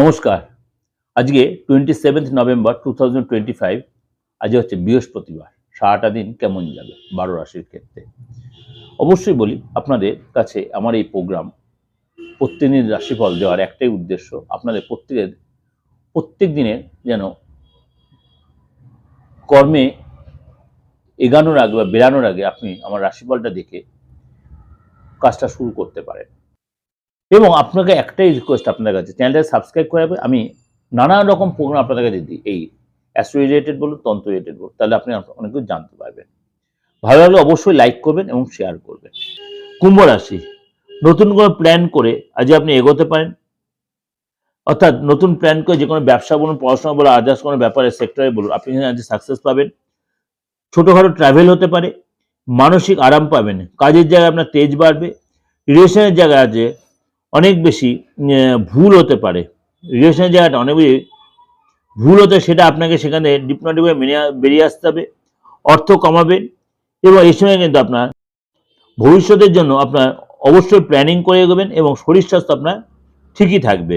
নমস্কার। আজকে twenty seventh November two thousand twenty five আজ হচ্ছে বৃহস্পতিবার। সারাটা দিন কেমন যাবে বারো রাশির ক্ষেত্রে? অবশ্যই বলি, আপনাদের কাছে আমার এই প্রোগ্রাম প্রত্যেকদিন রাশিফল দেওয়ার একটাই উদ্দেশ্য, আপনাদের প্রত্যেকের, প্রত্যেক দিনের যেন কর্মে এগানোর আগে বা বেরানোর আগে আপনি আমার রাশিফলটা দেখে কাজটা শুরু করতে পারেন। এবং আপনাকে একটাই রিকোয়েস্ট আপনার কাছে চ্যানেলটা সাবস্ক্রাইব করে। আমি নানা রকম প্রোগ্রাম আপনাদের কাছে দিই। এই অ্যাস্ট্রো রিলেটেড বলুন তন্ত্র রিলেটেড বলুন, তাহলে আপনি অনেক কিছু জানতে পারবেন। ভালো লাগলে অবশ্যই লাইক করবেন এবং শেয়ার করবেন। কুম্ভ রাশি, নতুন কোনো প্ল্যান করে আজ আপনি এগোতে পারেন। অর্থাৎ নতুন প্ল্যান করে যে কোনো ব্যবসা বলুন, পড়াশোনা বলুন আদার্স কোনো ব্যাপারে সেক্টরে বলুন, আপনি আজ সাকসেস পাবেন। ছোটোখাটো ট্রাভেল হতে পারে, মানসিক আরাম পাবেন, কাজের জায়গায় আপনার তেজ বাড়বে রিলেশনের জায়গায় আছে অনেক বেশি ভুল হতে পারে। রিলেশনের জায়গাটা অনেক বেশি ভুল হতে, সেটা আপনাকে সেখানে ডিপনোটিভে মেনে বেরিয়ে আসতে হবে, অর্থ কমাবেন এবং এই সময় কিন্তু আপনার ভবিষ্যতের জন্য আপনার অবশ্যই প্ল্যানিং করে এগোবেন এবং শরীর স্বাস্থ্য আপনার ঠিকই থাকবে।